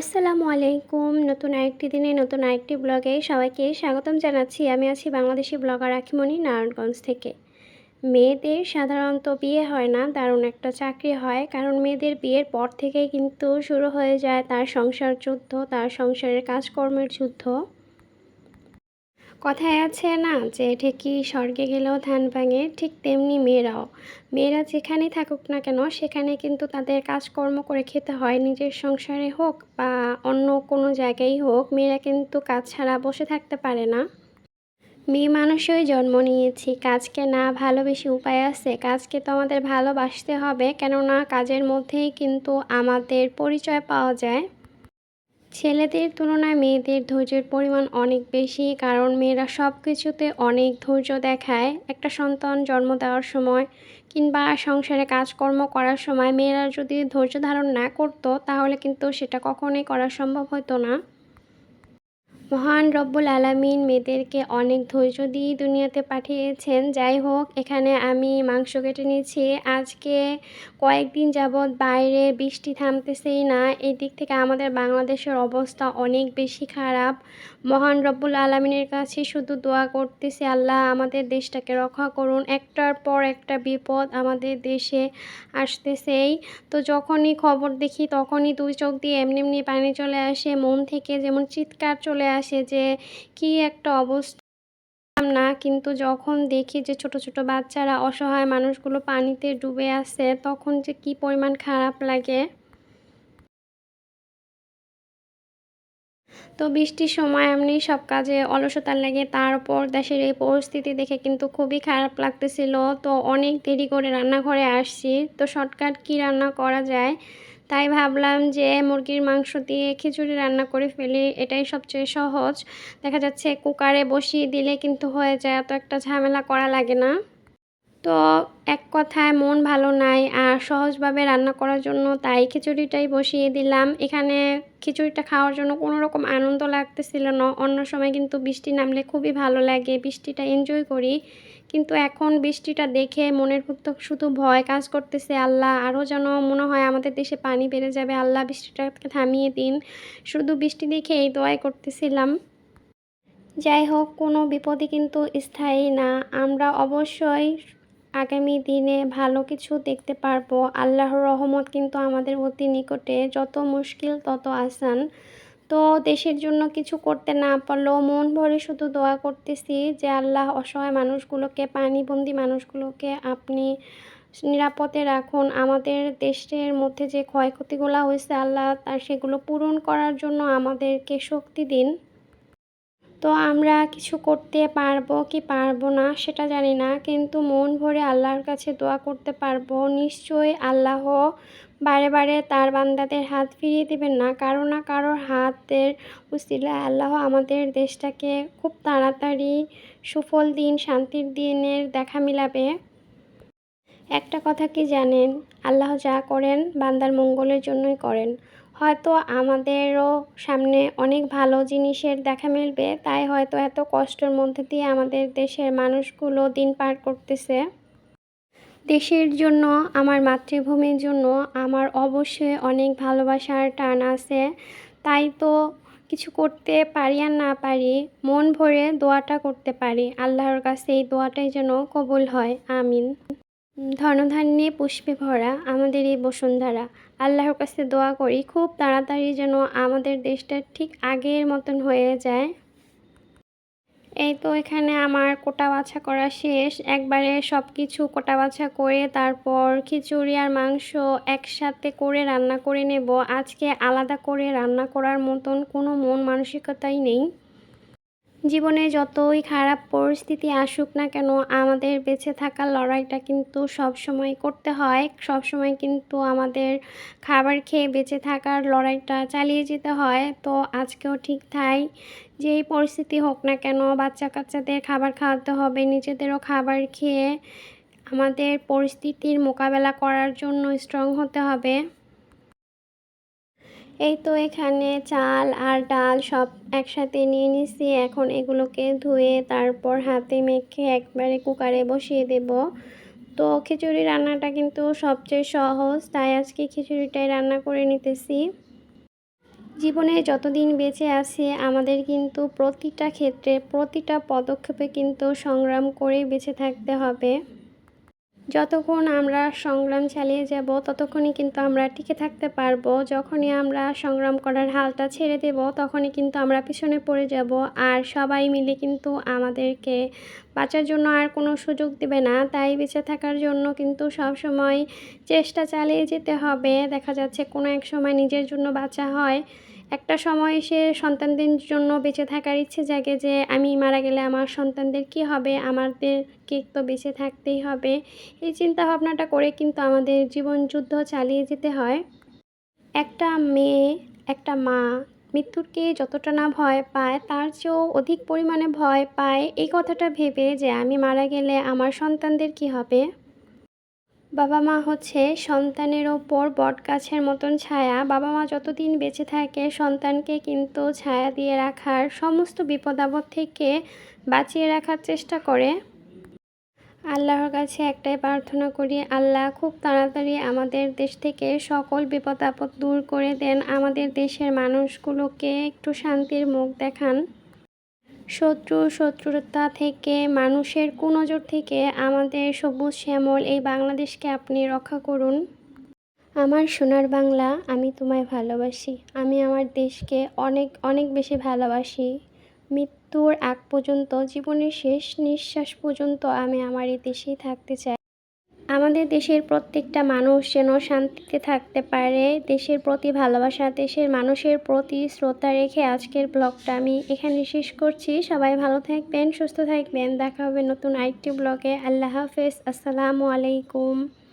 আসসালামু আলাইকুম। নতুন আরেকটি দিনে, নতুন আরেকটি ব্লগে সবাইকে স্বাগতম জানাচ্ছি। আমি আছি বাংলাদেশি ব্লগার আখিমণি নারায়ণগঞ্জ থেকে। মেয়েদের সাধারণত বিয়ে হয় না, দারুণ একটা চাকরি হয়। কারণ মেয়েদের বিয়ের পর থেকেই কিন্তু শুরু হয়ে যায় তার সংসার যুদ্ধ, তার সংসারের কাজকর্মের যুদ্ধ। কথায় আছে না যে, ঠিকই স্বর্গে গেলেও ধান ভাঙে, ঠিক তেমনি মেয়েরাও। মেয়েরা যেখানেই থাকুক না কেন, সেখানে কিন্তু তাদের কাজকর্ম করে খেতে হয়। নিজের সংসারে হোক বা অন্য কোনো জায়গায় হোক, মেয়েরা কিন্তু কাজ ছাড়া বসে থাকতে পারে না। মেয়ে মানুষই জন্ম নিয়েছি। কাজকে না ভালোবেসে উপায় আছে। কাজকে তো আমাদের ভালোবাসতে হবে। কেননা কাজের মধ্যেই কিন্তু আমাদের পরিচয় পাওয়া যায়। ছেলেদের তুলনায় মেয়েদের ধৈর্যের পরিমাণ অনেক বেশি, কারণ মেয়েরা সব কিছুতে অনেক ধৈর্য দেখায়। একটা সন্তান জন্ম দেওয়ার সময় কিংবা সংসারে কাজকর্ম করার সময় মেয়েরা যদি ধৈর্য ধারণ না করতো, তাহলে কিন্তু সেটা কখনোই করা সম্ভব হতো না। মহান রব্বুল আলামিন মেয়েদেরকে অনেক ধৈর্য দিয়ে দুনিয়াতে পাঠিয়েছেন। যাই হোক, এখানে আমি মাংস কেটে নিয়েছি। আজকে কয়েকদিন যাবৎ বাইরে বৃষ্টি থামতেছেই না। এই দিক থেকে আমাদের বাংলাদেশের অবস্থা অনেক বেশি খারাপ। মহান রব্বুল আলমিনের কাছে শুধু দোয়া করতেছি, আল্লাহ আমাদের দেশটাকে রক্ষা করুন। একটার পর একটা বিপদ আমাদের দেশে আসতেছেই। তো যখনই খবর দেখি, তখনই দুই চোখ দিয়ে এমনি এমনি পানি চলে আসে। মন থেকে যেমন চিৎকার চলে আসে যে, কি একটা অবস্থা না। কিন্তু যখন দেখি যে, ছোট ছোট বাচ্চারা অসহায় মানুষগুলো পানিতে ডুবে আছে, তখন যে কি পরিমাণ খারাপ লাগে। তো বৃষ্টির সময় এমনি সব কাজে অলসতার লাগে তারপর দেশের এই পরিস্থিতি দেখে কিন্তু খুবই খারাপ লাগতেছিল। তো অনেক দেরি করে রান্নাঘরে আসছি। তো শর্টকাট কি রান্না করা যায়? তাই ভাবলাম যে মুরগির মাংস দিয়ে খিচুড়ি রান্না করে ফেলি, এটাই সবচেয়ে সহজ। দেখা যাচ্ছে কুকারে বসিয়ে দিলে কিন্তু হয়ে যায়, এত একটা ঝামেলা করা লাগে না। তো এক কথায় মন ভালো নাই, আর সহজভাবে রান্না করার জন্য তাই খিচুড়িটাই বসিয়ে দিলাম। এখানে খিচুড়িটা খাওয়ার জন্য কোনো রকম আনন্দ লাগতেছিল না, অন্য সময় কিন্তু বৃষ্টি নামলে খুবই ভালো লাগে, বৃষ্টিটা এনজয় করি। কিন্তু এখন বৃষ্টিটা দেখে মনের ভিতর শুধু ভয় কাজ করতেছে আল্লাহ। আরও যেন মনে হয় আমাদের দেশে পানি বেড়ে যাবে, আল্লাহ বৃষ্টিটাকে থামিয়ে দিন। শুধু বৃষ্টি দেখে এই দোয়াই করতেছিলাম। যাই হোক, কোনো বিপদই কিন্তু স্থায়ী না। আমরা অবশ্যই আগামী দিনে ভালো কিছু দেখতে পারব। আল্লাহর রহমত কিন্তু আমাদের অতি নিকটে। যত মুশকিল তত আসান। তো দেশের জন্য কিছু করতে না পারলেও মন ভরে শুধু দোয়া করতেছি যে আল্লাহ অসহায় মানুষগুলোকে, পানিবন্দি মানুষগুলোকে আপনি নিরাপদে রাখুন। আমাদের দেশের মধ্যে যে ক্ষয়ক্ষতিগুলো হয়েছে, আল্লাহ তার সেগুলো পূরণ করার জন্য আমাদেরকে শক্তি দিন। তো আমরা কিছু করতে পারব কি পারব না সেটা জানি না, কিন্তু মন ভরে আল্লাহর কাছে দোয়া করতে পারব। নিশ্চয়ই আল্লাহ বারে বারে তার বান্দাদের হাত ফিরিয়ে দেবেন না, কারও না কারোর হাতের উসিলায় আল্লাহ আমাদের দেশটাকে খুব তাড়াতাড়ি সুফল দিন, শান্তির দিনের দেখা মিলাবে। একটা কথা কি জানেন? আল্লাহ যা করেন বান্দার মঙ্গলের জন্যই করেন। হয়তো আমাদেরও সামনে অনেক ভালো জিনিসের দেখা মিলবে, তাই হয়তো এত কষ্টের মধ্যে দিয়ে আমাদের দেশের মানুষগুলো দিন পার করতেছে। দেশের জন্য, আমার মাতৃভূমির জন্য আমার অবশ্যই অনেক ভালোবাসার টান আছে। তাই তো কিছু করতে পারি আর না পারি, মন ভরে দোয়াটা করতে পারি। আল্লাহর কাছে এই দোয়াটাই যেন কবুল হয়, আমিন। ধনধান্যে পুষ্পে ভরা আমাদের এই বসুন্ধরা। আল্লাহর কাছে দোয়া করি, খুব তাড়াতাড়ি যেন আমাদের দেশটা ঠিক আগের মতন হয়ে যায়। এই তো এখানে আমার কোটা বাছা করা শেষ। একবারে সব কিছু কোটা বাছা করে তারপর খিচুড়ি আর মাংস একসাথে করে রান্না করে নেব। আজকে আলাদা করে রান্না করার মতন কোনো মন মানসিকতাই নেই। জীবনে যতই খারাপ পরিস্থিতি আসুক না কেন, আমাদের বেঁচে থাকার লড়াইটা কিন্তু সব সময় করতে হয়। সব সময় কিন্তু আমাদের খাবার খেয়ে বেঁচে থাকার লড়াইটা চালিয়ে যেতে হয়। তো আজকেও ঠিক তাই। যেই পরিস্থিতি হোক না কেন বাচ্চা কাচ্চাদের খাবার খাওয়াতে হবে, নিজেদেরও খাবার খেয়ে আমাদের পরিস্থিতির মোকাবেলা করার জন্য স্ট্রং হতে হবে। এই তো এখানে চাল আর ডাল সব একসাথে নিয়ে নিছি। এখন এগুলোকে ধুয়ে তারপর হাতে মেখে একবারে কুকারে বসিয়ে দেব। তো খিচুড়ি রান্নাটা কিন্তু সবচেয়ে সহজ, তাই আজকে খিচুড়িটাই রান্না করে নিতেছি। জীবনে যতদিন বেঁচে আছি, আমাদের কিন্তু প্রতিটা ক্ষেত্রে, প্রতিটা পদক্ষেপে কিন্তু সংগ্রাম করেই বেঁচে থাকতে হবে। যতক্ষণ আমরা সংগ্রাম চালিয়ে যাব, ততক্ষণই কিন্তু আমরা টিকে থাকতে পারব। যখনই আমরা সংগ্রাম করার হালটা ছেড়ে দেব, তখনই কিন্তু আমরা পিছনে পড়ে যাব। আর সবাই মিলে কিন্তু আমাদেরকে বাঁচার জন্য আর কোনো সুযোগ দেবে না। তাই বেঁচে থাকার জন্য কিন্তু সব সময় চেষ্টা চালিয়ে যেতে হবে। দেখা যাচ্ছে কোনো এক সময় নিজের জন্য বাঁচা হয়। একটা সময় এসে সন্তানদের জন্য বেঁচে থাকার ইচ্ছে জাগে যে, আমি মারা গেলে আমার সন্তানদের কি হবে? আমাদেরকে তো বেঁচে থাকতেই হবে। এই চিন্তা ভাবনাটা করে কিন্তু আমাদের জীবন যুদ্ধ চালিয়ে যেতে হয়। একটা মেয়ে, একটা মা মৃত্যুরকে যতটা না ভয় পায়, তার চেয়েও অধিক পরিমাণে ভয় পায়। এই কথাটা ভেবে যে, আমি মারা গেলে আমার সন্তানদের কি হবে? বাবা মা হচ্ছে সন্তানের ওপর বটগাছের মতন ছায়া। বাবা মা যতদিন বেঁচে থাকে, সন্তানকে কিন্তু ছায়া দিয়ে রাখার সমস্ত বিপদ আপদ থেকে বাঁচিয়ে রাখার চেষ্টা করে। আল্লাহর কাছে একটাই প্রার্থনা করি, আল্লাহ খুব তাড়াতাড়ি আমাদের দেশ থেকে সকল বিপদ আপদ দূর করে দেন। আমাদের দেশের মানুষগুলোকে একটু শান্তির মুখ দেখান। শত্রু শত্রুতা থেকে, মানুষের কুনজর থেকে আমাদের সবুজ শ্যামল এই বাংলাদেশকে আপনি রক্ষা করুন। আমার সোনার বাংলা, আমি তোমায় ভালোবাসি। আমি আমার দেশকে অনেক অনেক বেশি ভালোবাসি। মৃত্যুর আগ পর্যন্ত, জীবনের শেষ নিঃশ্বাস পর্যন্ত আমি আমার এই দেশেই থাকতে চাই। আমাদের দেশের প্রত্যেকটা মানুষ যেন শান্তিতে থাকতে পারে, দেশের প্রতি ভালোবাসা, দেশের মানুষের প্রতি শ্রদ্ধা রেখে আজকের ব্লগটা আমি এখানে শেষ করছি। সবাই ভালো থাকবেন, সুস্থ থাকবেন। দেখা হবে নতুন আরেকটি ব্লগে। আল্লাহ হাফেজ। আসসালামু আলাইকুম।